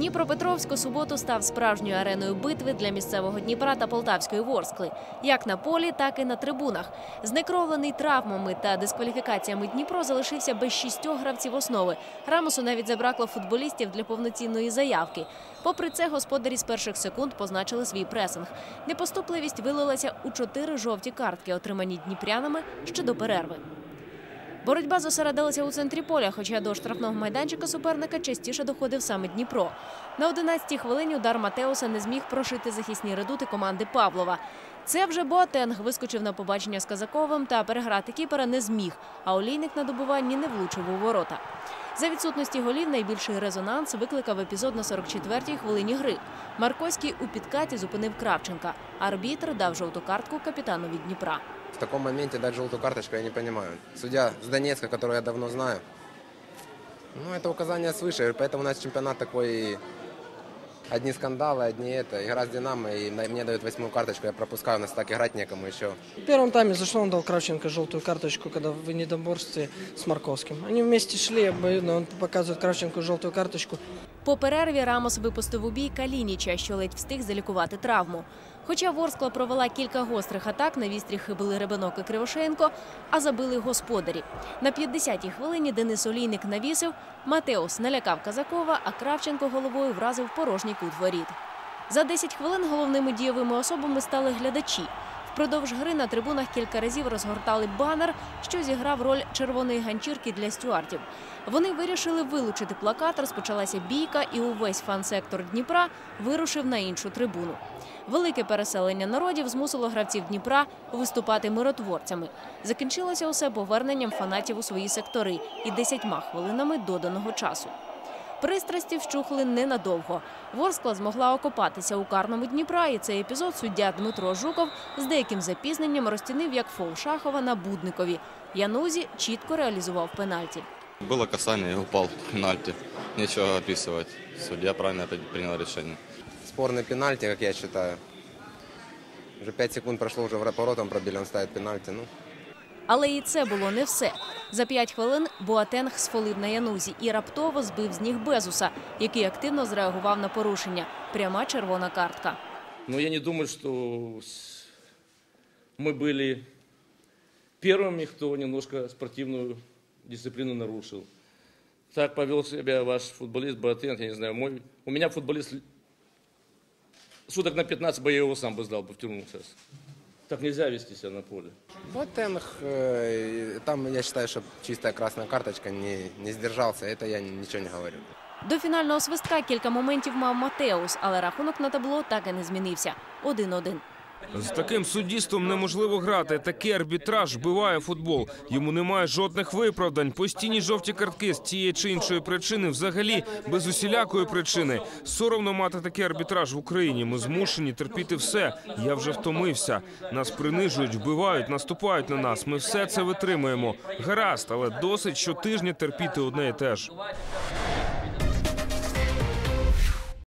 Дніпропетровськ у суботу став справжньою ареною битви для місцевого Дніпра та Полтавської Ворскли, як на полі, так і на трибунах. Знекровлений травмами та дискваліфікаціями Дніпро залишився без шістьох гравців основи. Рамосу навіть забракло футболістів для повноцінної заявки. Попри це, господарі з перших секунд позначили свій пресинг. Непоступливість вилилася у чотири жовті картки, отримані дніпрянами ще до перерви. Боротьба зосередилася у центрі поля, хоча до штрафного майданчика суперника частіше доходив саме Дніпро. На 11-й хвилині удар Матеуса не зміг прошити захисні редути команди Павлова. Це вже Боатенг вискочив на побачення з Казаковим та переграти кіпера не зміг, а олійник на добуванні не влучив у ворота. За відсутності голів найбільший резонанс викликав епізод на 44-й хвилині гри. Марковський у підкаті зупинив Кравченка. Арбітр дав жовту картку капітанові Дніпра. В таком моменте дать желтую карточку я не понимаю. Судья с Донецка, которую я давно знаю, ну, это указание свыше, поэтому у нас чемпионат такой и одни скандалы, одни это. Игра с Динамо, и мне дают восьмую карточку, я пропускаю, у нас так играть некому еще. В первом тайме за что он дал Кравченко желтую карточку, когда в недоборстве с Марковским. Они вместе шли, обоюдно, он показывает Кравченко желтую карточку. По перерві Рамос випустив у бій Калініча, що ледь встиг залікувати травму. Хоча Ворскла провела кілька гострих атак, на вістрі були Ребенок і Кривошеєнко, а забили господарі. На 50-й хвилині Денис Олійник навісив, Матеус налякав Казакова, а Кравченко головою вразив порожній кут воріт. За 10 хвилин головними дієвими особами стали глядачі. Впродовж гри на трибунах кілька разів розгортали банер, що зіграв роль червоної ганчірки для стюардів. Вони вирішили вилучити плакат, розпочалася бійка, і увесь фан-сектор Дніпра вирушив на іншу трибуну. Велике переселення народів змусило гравців Дніпра виступати миротворцями. Закінчилося усе поверненням фанатів у свої сектори і десятьма хвилинами доданого часу. Пристрасті вщухли ненадовго. Ворскла змогла окопатися у карному Дніпра, і цей епізод суддя Дмитро Жуков з деяким запізненням розцінив як фол Шахова на Будникові. Янузі чітко реалізував пенальті. Было касание, я упал в пенальти. Нечего описывать. Судья правильно это принял решение. Спорный пенальти, как я считаю. Уже 5 секунд прошло, уже в воротам пробили, он ставит пенальти. Ну, Але і це було не все. За п'ять хвилин Боатенг сфолив на Янузі і раптово збив з ніг Безуса, який активно зреагував на порушення. Пряма червона картка. Но я не думаю, что с- мы были первыми, кто немножко спортивную дисциплину нарушил. Так повел себя ваш футболист Боатенг, я не знаю, мой. У меня футболист л- суток на 15 бы я его сам бы сдал бы в тюрьму сейчас. Так нельзя вести себя на поле. Ботенг, э, там я считаю, что чистая красная карточка, не, не сдержался, это я ничего не говорю. До фінального свистка кілька моментів мав Матеус, але рахунок на табло так і не змінився. 1-1. З таким суддістом неможливо грати. Такий арбітраж вбиває футбол. Йому немає жодних виправдань. Постійні жовті картки з тієї чи іншої причини, взагалі без усілякої причини. Соромно мати такий арбітраж в Україні. Ми змушені терпіти все. Я вже втомився. Нас принижують, вбивають, наступають на нас. Ми все це витримуємо. Гаразд, але досить щотижня терпіти одне і те ж.